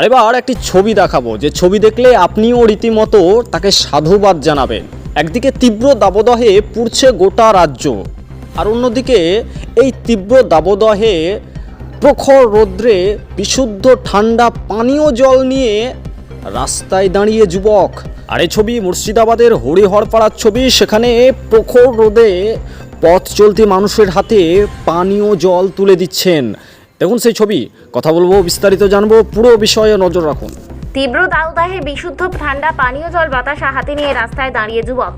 আর এবার একটি ছবি দেখাবো। যে ছবি দেখলে আপনিও রীতিমতো তাকে সাধুবাদ জানাবেন। একদিকে তীব্র দাবদাহে পুড়ছে গোটা রাজ্য, আর অন্যদিকে এই তীব্র দাবদাহে প্রখর রৌদ্রে বিশুদ্ধ ঠান্ডা পানীয় জল নিয়ে রাস্তায় দাঁড়িয়ে যুবক। আর এই ছবি মুর্শিদাবাদের হরিহরপাড়ার ছবি, সেখানে প্রখর রোদে পথ চলতি মানুষের হাতে পানীয় জল তুলে দিচ্ছেন। দেখুন সেই ছবি। কথা বলব, বিস্তারিত জানব, পুরো বিষয়ে নজর রাখুন। তীব্র দাউদাহে বিশুদ্ধ ঠান্ডা পানীয় জল বাতাসা হাতে নিয়ে রাস্তায় দাঁড়িয়ে যুবক।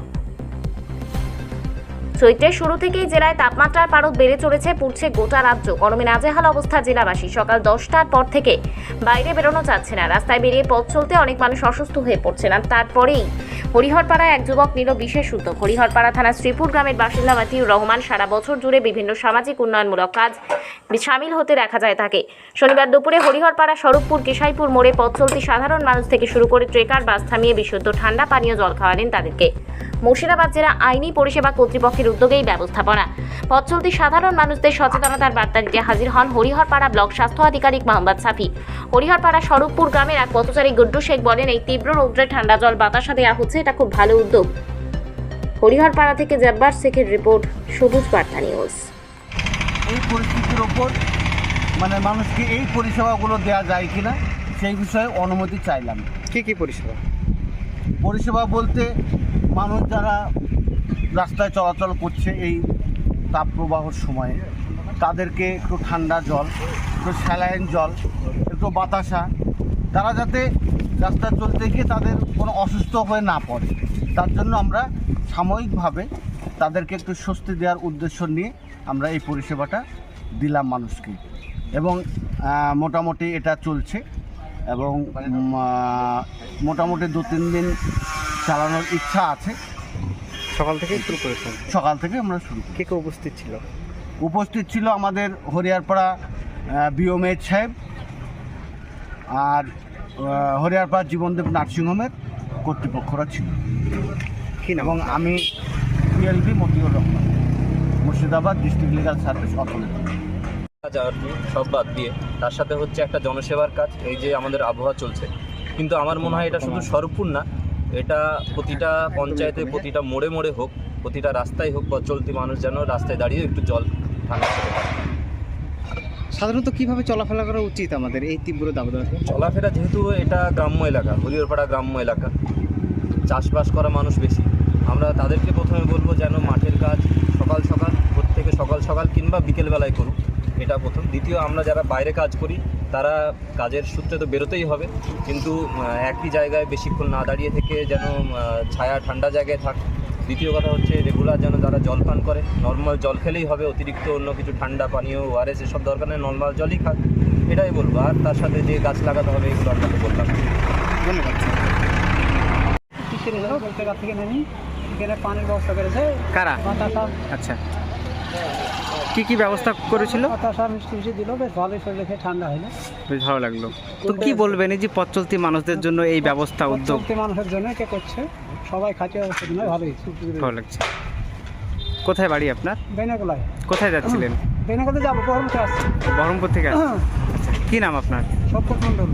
চৈত্রের শুরু থেকেই জেলায় তাপমাত্রার পারদ বেড়ে চলেছে, পুড়ছে গোটা রাজ্য। গরমে নাজেহাল অবস্থা জেলাবাসী। সকাল দশটার পর থেকে বাইরে বেরোনো যাচ্ছে না। রাস্তায় বেরিয়ে পথ চলতে অনেক মানুষ অসুস্থ হয়ে পড়ছে না তারপরেই হরিহরপাড়ায় এক যুবক নিল বিশেষ উদ্যোগ। হরিহরপাড়া থানার শ্রীপুর গ্রামের বাসিন্দা মাতিউর রহমান সারা বছর জুড়ে বিভিন্ন সামাজিক উন্নয়নমূলক কাজ সামিল হতে দেখা যায় তাকে। শনিবার দুপুরে হরিহরপাড়া, স্বরূপপুর, কেশাইপুর মোড়ে পথ চলতি সাধারণ মানুষ থেকে শুরু করে ট্রেকার, বাস থামিয়ে বিশুদ্ধ ঠান্ডা, পানীয় জল খাওয়ালেন তাদেরকে। মুর্শিদাবাদ জেলা আইনি পরিষেবা কর্তৃপক্ষের উদ্যোগেই ব্যবস্থাপনা। পথ চলতি সাধারণ মানুষদের সচেতনতার বার্তা দিতে হাজির হন হরিহরপাড়া ব্লক স্বাস্থ্য আধিকারিক মোহাম্মদ সাফি। হরিহরপাড়া স্বরূপপুর গ্রামের এক পথচারী গুড্ডু শেখ বলেন এই তীব্র রৌদ্রে ঠান্ডা জল বাতাসা দেওয়া হচ্ছে এটা খুব ভালো উদ্যোগ। হরিহরপাড়া থেকে জব্বার শেখের রিপোর্ট সবুজ বার্তা নিউজ। এই পরিস্থিতির ওপর মানে মানুষকে এই পরিষেবাগুলো দেওয়া যায় কিনা সেই বিষয়ে অনুমতি চাইলাম। কি কি পরিষেবা? পরিষেবা বলতে মানুষ যারা রাস্তায় চলাচল করছে এই তাপপ্রবাহর সময়ে, তাদেরকে একটু ঠান্ডা জল, একটু স্যালাইন জল, একটু বাতাসা, তারা যাতে রাস্তায় চলতে গিয়ে তাদের কোনো অসুস্থ হয়ে না পড়ে। তার জন্য আমরা সাময়িকভাবে তাদেরকে একটু স্বস্তি দেওয়ার উদ্দেশ্য নিয়ে আমরা এই পরিষেবাটা দিলাম মানুষকে। এবং মোটামুটি এটা চলছে। এবং মোটামুটি দু তিন দিন চালানোর ইচ্ছা আছে। সকাল থেকেই শুরু করেছেন? সকাল থেকে আমরা শুরু কে কে উপস্থিত ছিল? উপস্থিত ছিল আমাদের হরিয়ারপাড়া বিওমেদ সাহেব আর হরিয়ারপাড়া জীবনদেব নার্সিংহোমের কর্তৃপক্ষরা ছিল। এবং আমি PLB Motiur Rahman Murshidabad district legal service authority. সব বাদ দিয়ে তার সাথে হচ্ছে একটা জনসেবার কাজ এই যে আমাদের আবহাওয়া চলছে। কিন্তু আমার মনে হয় এটা শুধু স্বরূপপুর না এটা প্রতিটা পঞ্চায়েতে প্রতিটা মোড়ে মোড়ে হোক প্রতিটা রাস্তায় হোক বা চলতি মানুষ যেন রাস্তায় দাঁড়িয়ে একটু জল ঠান্ডা খেতে পারে। সাধারণত কীভাবে চলাফেরা করা উচিত আমাদের এই তীব্র দাবদাহে? চলাফেরা যেহেতু এটা গ্রাম্য এলাকা হরিহরপাড়া গ্রাম্য এলাকা চাষবাস করা মানুষ বেশি। আমরা তাদেরকে প্রথমে বলব যেন মাঠের কাজ সকাল সকাল প্রত্যেকে সকাল সকাল কিংবা বিকেলবেলায় করুক। এটা প্রথম। দ্বিতীয় আমরা যারা বাইরে কাজ করি তারা কাজের সূত্রে তো বেরোতেই হবে। কিন্তু একই জায়গায় বেশিক্ষণ না দাঁড়িয়ে থেকে যেন ছায়া ঠান্ডা জায়গায় থাক। দ্বিতীয় কথা হচ্ছে রেগুলার যেন তারা জল পান করে নর্মাল জল খেলেই হবে অতিরিক্ত অন্য কিছু ঠান্ডা পানীয় ওআরএস এসব দরকার নেই নর্মাল জলই খাক। এটাই বলব। আর তার সাথে যে গাছ লাগাতে হবে এগুলো আমরা তো বললাম। ধন্যবাদ। থেকে নেমি এখানে পানির ব্যবস্থা করেছে। কারা? আচ্ছা। কি কি ব্যবস্থা করেছিল? বাতাসা মিষ্টি মিষ্টি দিল বেশ ভালোই শরীরে খেয়ে ঠান্ডা হলো বেশ ভালো লাগল। তো কি বলবেন এই যে পথ চলতি মানুষদের জন্য এই ব্যবস্থা উদ্যোগ? চলতি মানুষের জন্য কে করছে? সবাই খাচ্ছে ভালোই। ভালো লাগছে। কোথায় বাড়ি আপনার? বেনাগুলায়। কোথায় যাচ্ছিলেন? বেনাগুলো যাব গরমতে আসছে। বহরমপুর থেকে আসছেন। আচ্ছা, কি নাম আপনার? সব মন্ডল